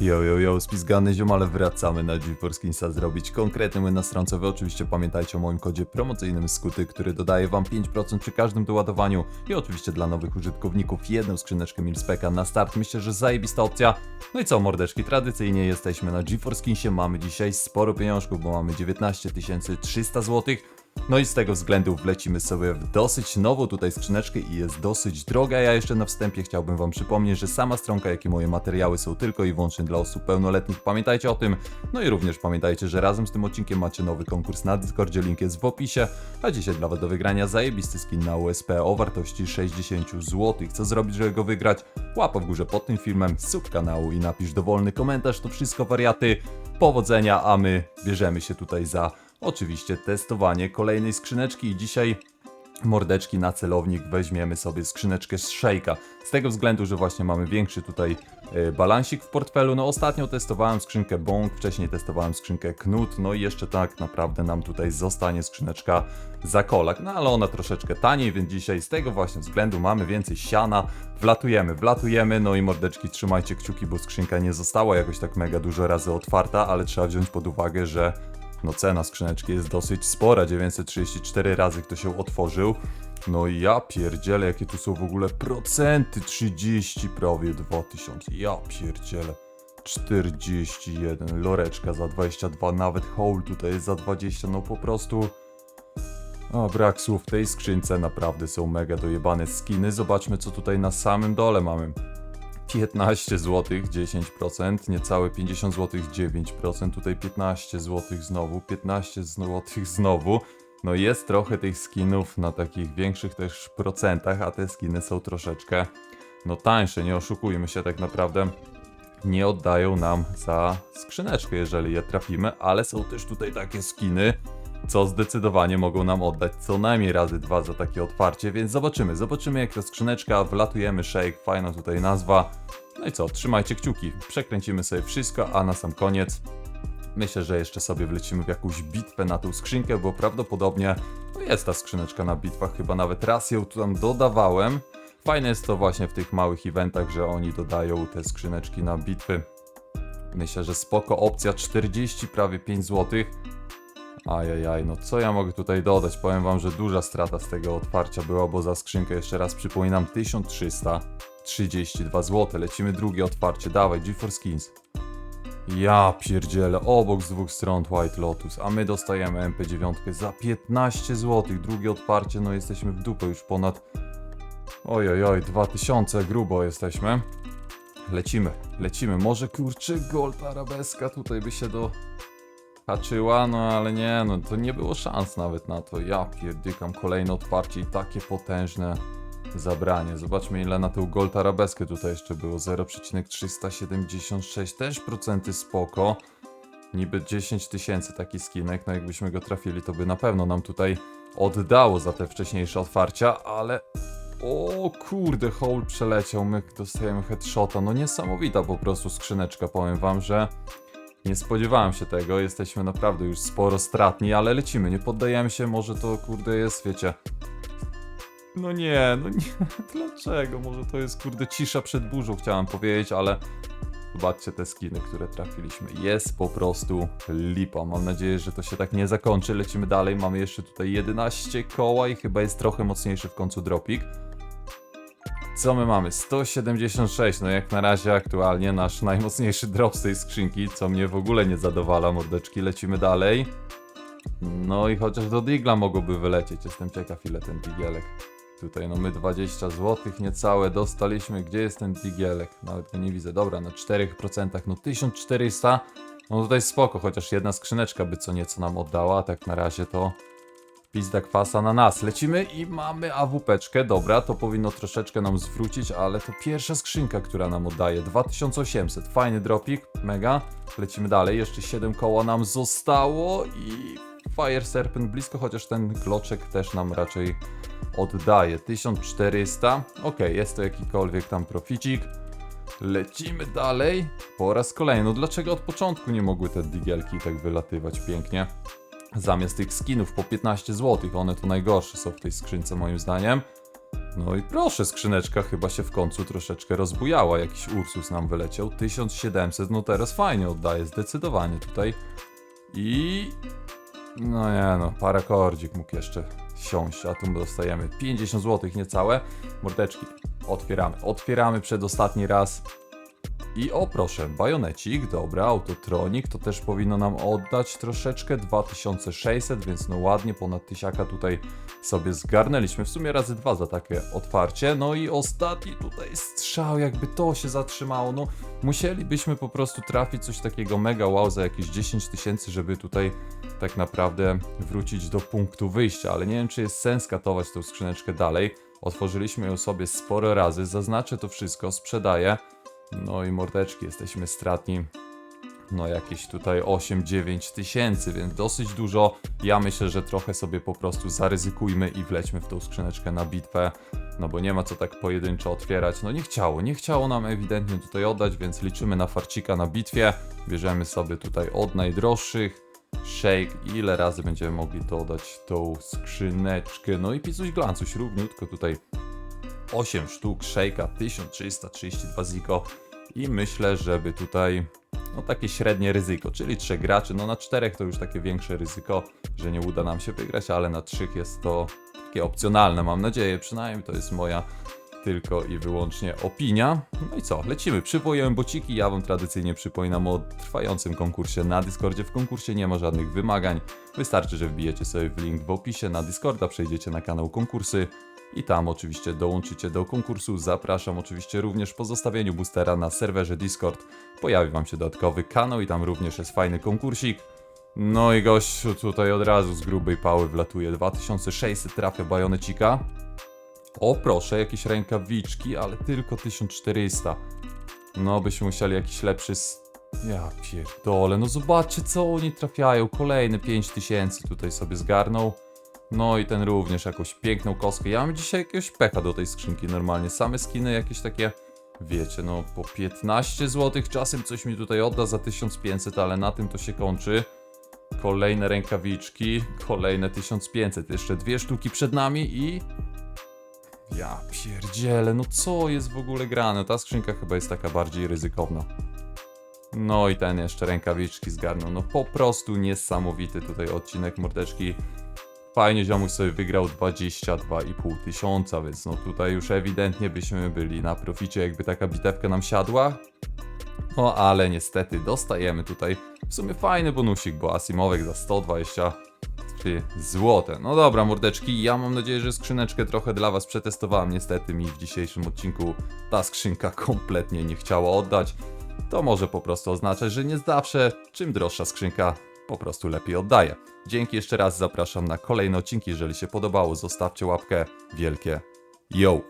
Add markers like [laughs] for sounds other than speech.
Yo, yo, yo, spizgany ziom, ale wracamy na GeForce Kinsa zrobić konkretny win na stronce. Wy oczywiście pamiętajcie o moim kodzie promocyjnym Skuty, który dodaje wam 5% przy każdym doładowaniu i oczywiście dla nowych użytkowników jedną skrzyneczkę Milspeka na start. Myślę, że zajebista opcja. No i co mordeczki, tradycyjnie jesteśmy na GeForce Kinsie, mamy dzisiaj sporo pieniążków, bo mamy 19 300 zł. No i z tego względu wlecimy sobie w dosyć nową tutaj skrzyneczkę i jest dosyć droga. Ja jeszcze na wstępie chciałbym wam przypomnieć, że sama stronka, jak i moje materiały są tylko i wyłącznie dla osób pełnoletnich. Pamiętajcie o tym. No i również pamiętajcie, że razem z tym odcinkiem macie nowy konkurs na Discordzie, link jest w opisie. A dzisiaj dla was do wygrania zajebisty skin na USP o wartości 60 zł. Co zrobić, żeby go wygrać? Łapa w górze pod tym filmem, sub kanału i napisz dowolny komentarz. To wszystko wariaty. Powodzenia, a my bierzemy się tutaj za oczywiście testowanie kolejnej skrzyneczki i dzisiaj mordeczki na celownik weźmiemy sobie skrzyneczkę z Shake'a. Z tego względu, że właśnie mamy większy tutaj e, balansik w portfelu. No ostatnio testowałem skrzynkę Bong, wcześniej testowałem skrzynkę Knut, no i jeszcze tak naprawdę nam tutaj zostanie skrzyneczka za kolak. No ale ona troszeczkę taniej, więc dzisiaj z tego właśnie względu mamy więcej siana. Wlatujemy, wlatujemy, no i mordeczki trzymajcie kciuki, bo skrzynka nie została jakoś tak mega dużo razy otwarta, ale trzeba wziąć pod uwagę, że no cena skrzyneczki jest dosyć spora, 934 razy kto się otworzył. No i ja pierdzielę, jakie tu są w ogóle procenty, 30 prawie 2000, ja pierdzielę. 41, loreczka za 22, nawet hole tutaj jest za 20, no po prostu... O, brak słów, w tej skrzynce naprawdę są mega dojebane skiny. Zobaczmy co tutaj na samym dole mamy. 15 zł, 10%, niecałe 50 zł, 9%, tutaj 15 zł znowu, 15 zł znowu. No jest trochę tych skinów na takich większych też procentach, a te skiny są troszeczkę no tańsze, nie oszukujmy się tak naprawdę. Nie oddają nam za skrzyneczkę, jeżeli je trafimy, ale są też tutaj takie skiny, co zdecydowanie mogą nam oddać co najmniej razy dwa za takie otwarcie, więc zobaczymy, zobaczymy jak ta skrzyneczka, wlatujemy shake, fajna tutaj nazwa. No i co, trzymajcie kciuki, przekręcimy sobie wszystko, a na sam koniec myślę, że jeszcze sobie wlecimy w jakąś bitwę na tą skrzynkę, bo prawdopodobnie no jest ta skrzyneczka na bitwach, chyba nawet raz ją tu tam dodawałem. Fajne jest to właśnie w tych małych eventach, że oni dodają te skrzyneczki na bitwy. Myślę, że spoko opcja, 40 prawie 5 złotych. Ajajaj, no co ja mogę tutaj dodać? Powiem wam, że duża strata z tego otwarcia była, bo za skrzynkę jeszcze raz przypominam 1332 zł. Lecimy drugie otwarcie, dawaj, GeForce Skins. Ja pierdzielę, obok z dwóch stron White Lotus, a my dostajemy MP9 za 15 zł. Drugie otwarcie, no jesteśmy w dupę już ponad... Oj, oj, oj, 2000, grubo jesteśmy. Lecimy, lecimy. Może kurczę, Gold Arabeska tutaj by się do haczyła, no ale nie, no to nie było szans nawet na to. Ja pierdykam kolejne otwarcie i takie potężne zabranie. Zobaczmy ile na tą Gold Arabeskę tutaj jeszcze było. 0,376, też procenty spoko. Niby 10 tysięcy taki skinek, no jakbyśmy go trafili, to by na pewno nam tutaj oddało za te wcześniejsze otwarcia, ale... O kurde, hole przeleciał, my dostajemy headshota, no niesamowita po prostu skrzyneczka, powiem wam, że... Nie spodziewałem się tego, jesteśmy naprawdę już sporo stratni, ale lecimy, nie poddajemy się, może to kurde jest, wiecie... No nie, no nie, [laughs] dlaczego? Może to jest kurde cisza przed burzą, chciałem powiedzieć, ale... Zobaczcie te skiny, które trafiliśmy. Jest po prostu lipa. Mam nadzieję, że to się tak nie zakończy. Lecimy dalej. Mamy jeszcze tutaj 11 koła i chyba jest trochę mocniejszy w końcu dropik. Co my mamy? 176, no jak na razie aktualnie nasz najmocniejszy drop z tej skrzynki, co mnie w ogóle nie zadowala, mordeczki, lecimy dalej. No i chociaż do Digla mogłoby wylecieć, jestem ciekaw ile ten Digielek. Tutaj no my 20 zł niecałe dostaliśmy, gdzie jest ten Digielek? Nawet go nie widzę, dobra, na 4% no 1400, no tutaj spoko, chociaż jedna skrzyneczka by co nieco nam oddała, tak na razie to Pizda kwasa na nas. Lecimy i mamy AWP-czkę. Dobra, to powinno troszeczkę nam zwrócić, ale to pierwsza skrzynka, która nam oddaje. 2800. Fajny dropik, mega. Lecimy dalej. Jeszcze 7 koła nam zostało i Fire Serpent blisko, chociaż ten gloczek też nam raczej oddaje. 1400. Ok, jest to jakikolwiek tam proficik. Lecimy dalej. Po raz kolejny. No dlaczego od początku nie mogły te digielki tak wylatywać pięknie? Zamiast tych skinów po 15 zł, one to najgorsze są w tej skrzynce moim zdaniem. No i proszę, skrzyneczka chyba się w końcu troszeczkę rozbujała. Jakiś Ursus nam wyleciał. 1700, no teraz fajnie oddaje, zdecydowanie tutaj. I... No nie no, parakordzik mógł jeszcze siąść, a tu dostajemy 50 zł niecałe. Mordeczki, otwieramy. Otwieramy przedostatni raz. I o proszę, bajonecik, dobra, autotronik, to też powinno nam oddać troszeczkę, 2600, więc no ładnie, ponad tysiaka tutaj sobie zgarnęliśmy, w sumie razy dwa za takie otwarcie, no i ostatni tutaj strzał, jakby to się zatrzymało, no musielibyśmy po prostu trafić coś takiego mega wow za jakieś 10 tysięcy, żeby tutaj tak naprawdę wrócić do punktu wyjścia, ale nie wiem czy jest sens katować tą skrzyneczkę dalej, otworzyliśmy ją sobie sporo razy, zaznaczę to wszystko, sprzedaję, no i mordeczki, jesteśmy stratni. No jakieś tutaj 8-9 tysięcy, więc dosyć dużo. Ja myślę, że trochę sobie po prostu zaryzykujmy i wlećmy w tą skrzyneczkę na bitwę. No bo nie ma co tak pojedynczo otwierać. No nie chciało, nie chciało nam ewidentnie tutaj oddać, więc liczymy na farcika na bitwie. Bierzemy sobie tutaj od najdroższych. Shake, ile razy będziemy mogli to oddać tą skrzyneczkę. No i pisuś glancuś, równiutko tutaj 8 sztuk Shake'a, 1332 ziko i myślę, żeby tutaj no takie średnie ryzyko, czyli trzech graczy, no na czterech to już takie większe ryzyko, że nie uda nam się wygrać, ale na trzech jest to takie opcjonalne, mam nadzieję, przynajmniej to jest moja tylko i wyłącznie opinia. No i co, lecimy, przywołuję bociki, ja wam tradycyjnie przypominam o trwającym konkursie na Discordzie. W konkursie nie ma żadnych wymagań, wystarczy, że wbijecie sobie w link w opisie na Discorda, przejdziecie na kanał konkursy, i tam oczywiście dołączycie do konkursu. Zapraszam oczywiście również po zostawieniu boostera na serwerze Discord. Pojawi Wam się dodatkowy kanał i tam również jest fajny konkursik. No i gościu tutaj od razu z grubej pały wlatuje 2600 trafia bajonecika. O proszę, jakieś rękawiczki, ale tylko 1400. No byśmy musieli jakiś lepszy... Ja pierdolę, no zobaczcie co oni trafiają. Kolejne 5000 tutaj sobie zgarnął. No i ten również jakąś piękną kostkę. Ja mam dzisiaj jakiegoś pecha do tej skrzynki normalnie. Same skiny jakieś takie, wiecie, no po 15 zł. Czasem coś mi tutaj odda za 1500, ale na tym to się kończy. Kolejne rękawiczki, kolejne 1500. Jeszcze dwie sztuki przed nami i... Ja pierdzielę, no co jest w ogóle grane? Ta skrzynka chyba jest taka bardziej ryzykowna. No i ten jeszcze rękawiczki zgarnął. No po prostu niesamowity tutaj odcinek mordeczki. Fajnie ziomuś sobie wygrał 22,5 tysiąca, więc no tutaj już ewidentnie byśmy byli na proficie, jakby taka bitewka nam siadła. No ale niestety dostajemy tutaj w sumie fajny bonusik, bo Asimowek za 123 złote. No dobra mordeczki, ja mam nadzieję, że skrzyneczkę trochę dla was przetestowałem. Niestety mi w dzisiejszym odcinku ta skrzynka [laughs] kompletnie nie chciała oddać. To może po prostu oznaczać, że nie zawsze czym droższa skrzynka po prostu lepiej oddaje. Dzięki jeszcze raz zapraszam na kolejne odcinki. Jeżeli się podobało, zostawcie łapkę wielkie. Yo!